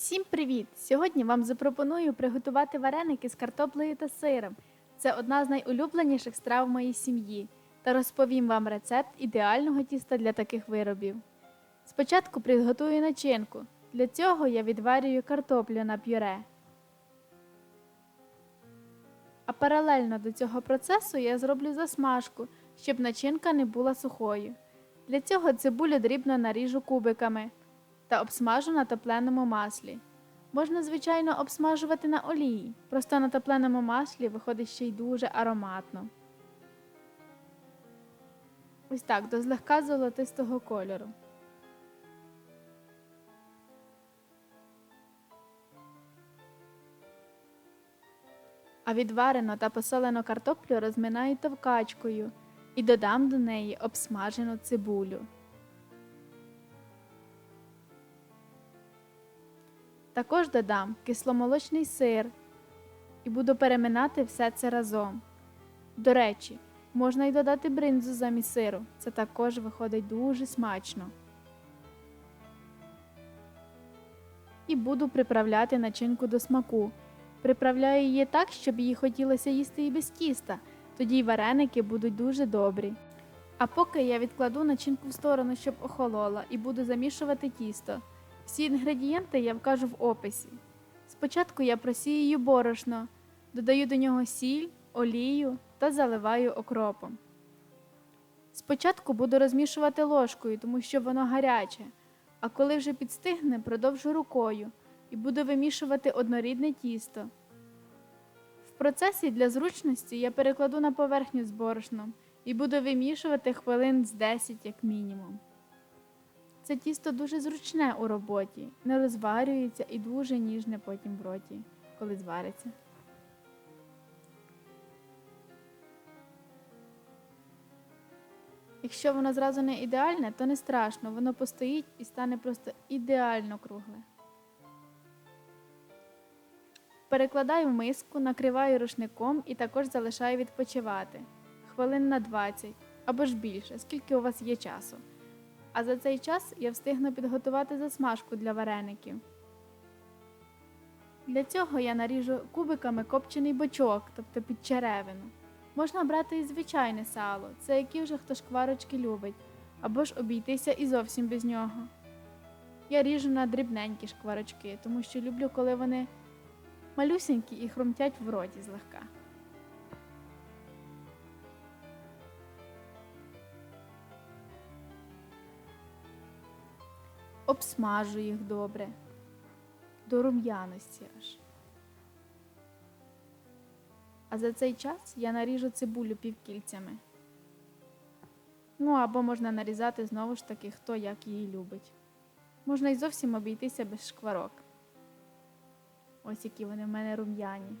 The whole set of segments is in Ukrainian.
Всім привіт! Сьогодні вам запропоную приготувати вареники з картоплею та сиром. Це одна з найулюбленіших страв моїй сім'ї. Та розповім вам рецепт ідеального тіста для таких виробів. Спочатку приготую начинку. Для цього я відварюю картоплю на пюре. А паралельно до цього процесу я зроблю засмажку, щоб начинка не була сухою. Для цього цибулю дрібно наріжу кубиками та обсмажу на топленому маслі. Можна, звичайно, обсмажувати на олії, просто на топленому маслі виходить ще й дуже ароматно. Ось так, до злегка золотистого кольору. А відварену та посолену картоплю розминаю товкачкою і додам до неї обсмажену цибулю. Також додам кисломолочний сир і буду переминати все це разом. До речі, можна й додати бринзу замість сиру. Це також виходить дуже смачно. І буду приправляти начинку до смаку. Приправляю її так, щоб її хотілося їсти і без тіста, тоді й вареники будуть дуже добрі. А поки я відкладу начинку в сторону, щоб охолола, і буду замішувати тісто. Всі інгредієнти я вкажу в описі. Спочатку я просіюю борошно, додаю до нього сіль, олію та заливаю окропом. Спочатку буду розмішувати ложкою, тому що воно гаряче, а коли вже підстигне, продовжу рукою і буду вимішувати однорідне тісто. В процесі для зручності я перекладу на поверхню з борошном і буду вимішувати хвилин з 10 як мінімум. Це тісто дуже зручне у роботі, не розварюється і дуже ніжне потім в роті, коли звариться. Якщо воно зразу не ідеальне, то не страшно, воно постоїть і стане просто ідеально кругле. Перекладаю в миску, накриваю рушником і також залишаю відпочивати хвилин на 20 або ж більше, скільки у вас є часу. А за цей час я встигну підготувати засмажку для вареників. Для цього я наріжу кубиками копчений бочок, тобто під черевину. Можна брати і звичайне сало, це які вже хто шкварочки любить, або ж обійтися і зовсім без нього. Я ріжу на дрібненькі шкварочки, тому що люблю, коли вони малюсенькі і хрумтять в роті злегка. Обсмажу їх добре, до рум'яності аж. А за цей час я наріжу цибулю півкільцями. Ну або можна нарізати знову ж таки, хто як її любить. Можна й зовсім обійтися без шкварок. Ось які вони в мене рум'яні.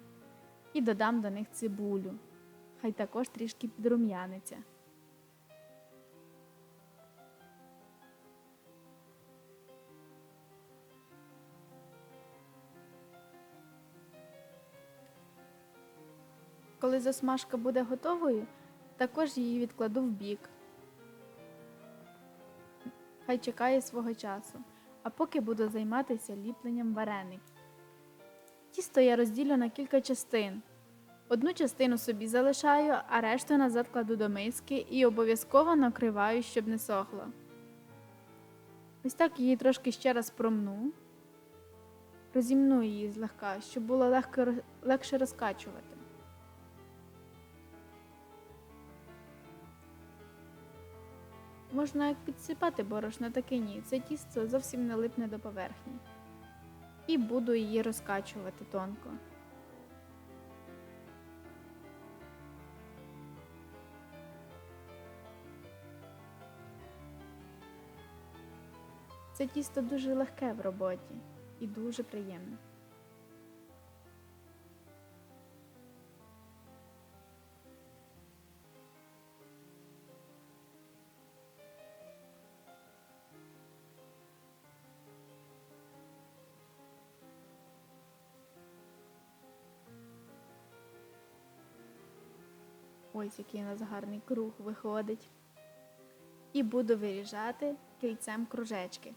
І додам до них цибулю. Хай також трішки підрум'яниться. Коли засмажка буде готовою, також її відкладу в бік. Хай чекає свого часу, а поки буду займатися ліпленням вареників. Тісто я розділю на кілька частин. Одну частину собі залишаю, а решту назад кладу до миски і обов'язково накриваю, щоб не сохло. Ось так її трошки ще раз промну, розімну її злегка, щоб було легко, легше розкачувати. Можна як підсипати борошно, так і ні. Це тісто зовсім не липне до поверхні. І буду її розкачувати тонко. Це тісто дуже легке в роботі і дуже приємне. Ось який у нас гарний круг виходить. І буду виріжати кільцем кружечки.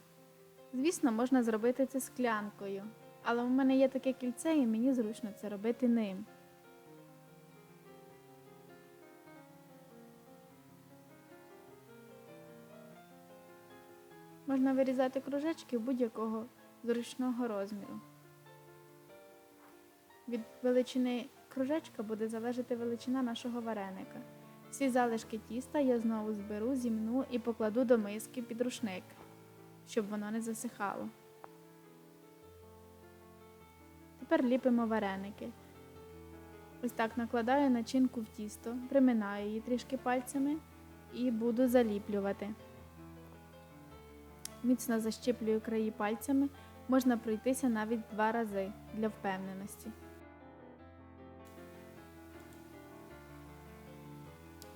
Звісно, можна зробити це склянкою, але у мене є таке кільце, і мені зручно це робити ним. Можна вирізати кружечки будь-якого зручного розміру. Від величини кружечка буде залежати величина нашого вареника. Всі залишки тіста я знову зберу, зімну і покладу до миски під рушник, щоб воно не засихало. Тепер ліпимо вареники. Ось так накладаю начинку в тісто, приминаю її трішки пальцями і буду заліплювати. Міцно защіплюю краї пальцями, можна пройтися навіть два рази для впевненості.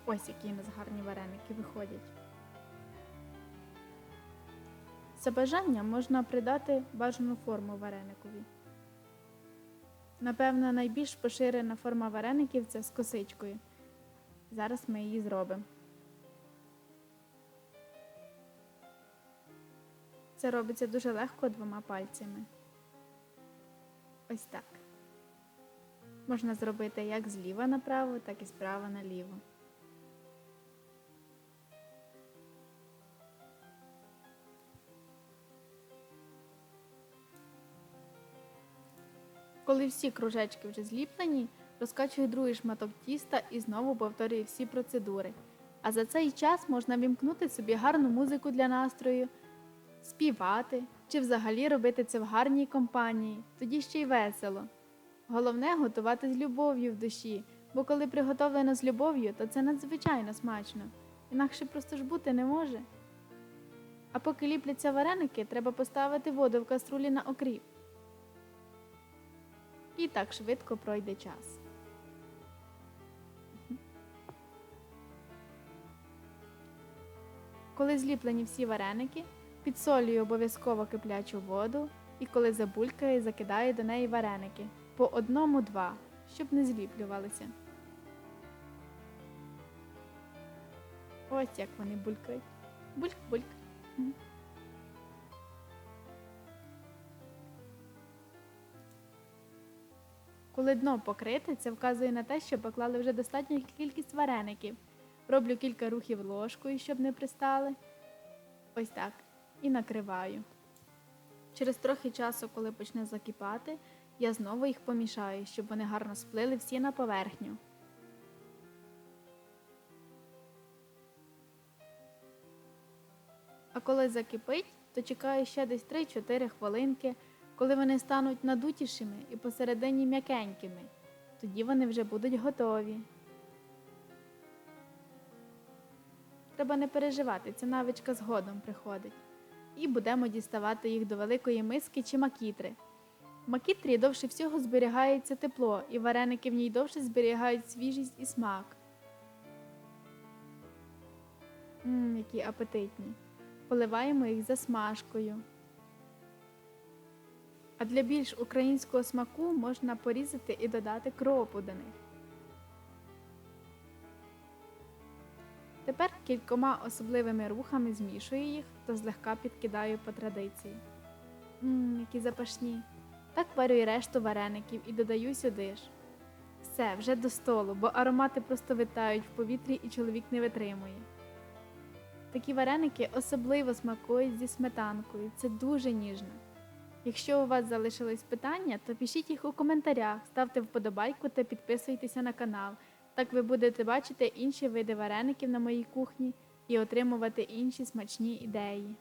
Ось які у нас гарні вареники виходять. За бажанням можна придати бажану форму вареникові. Напевно, найбільш поширена форма вареників це з косичкою. Зараз ми її зробимо. Це робиться дуже легко двома пальцями. Ось так. Можна зробити як зліва направо, так і справа наліво. Коли всі кружечки вже зліплені, розкачую другий шматок тіста і знову повторюю всі процедури. А за цей час можна вімкнути собі гарну музику для настрою, співати чи взагалі робити це в гарній компанії, тоді ще й весело. Головне готувати з любов'ю в душі, бо коли приготовлено з любов'ю, то це надзвичайно смачно, інакше просто ж бути не може. А поки ліпляться вареники, треба поставити воду в каструлі на окріп. І так швидко пройде час. Коли зліплені всі вареники, підсолюю обов'язково киплячу воду і коли забулькає, закидаю до неї вареники по одному-два, щоб не зліплювалися. Ось як вони булькають. Бульк-бульк. Коли дно покрите, це вказує на те, що поклали вже достатню кількість вареників. Роблю кілька рухів ложкою, щоб не пристали. Ось так. І накриваю. Через трохи часу, коли почне закипати, я знову їх помішаю, щоб вони гарно сплили всі на поверхню. А коли закипить, то чекаю ще десь 3-4 хвилинки, коли вони стануть надутішими і посередині м'якенькими. Тоді вони вже будуть готові. Треба не переживати, ця навичка згодом приходить. І будемо діставати їх до великої миски чи макітри. В макітрі довше всього зберігається тепло, і вареники в ній довше зберігають свіжість і смак. Ммм, які апетитні. Поливаємо їх засмажкою. А для більш українського смаку можна порізати і додати кропу до них. Тепер кількома особливими рухами змішую їх та злегка підкидаю по традиції. Ммм, які запашні. Так варю і решту вареників і додаю сюди ж. Все, вже до столу, бо аромати просто витають в повітрі і чоловік не витримує. Такі вареники особливо смакують зі сметанкою, це дуже ніжно. Якщо у вас залишились питання, то пишіть їх у коментарях, ставте вподобайку та підписуйтеся на канал. Так ви будете бачити інші види вареників на моїй кухні і отримувати інші смачні ідеї.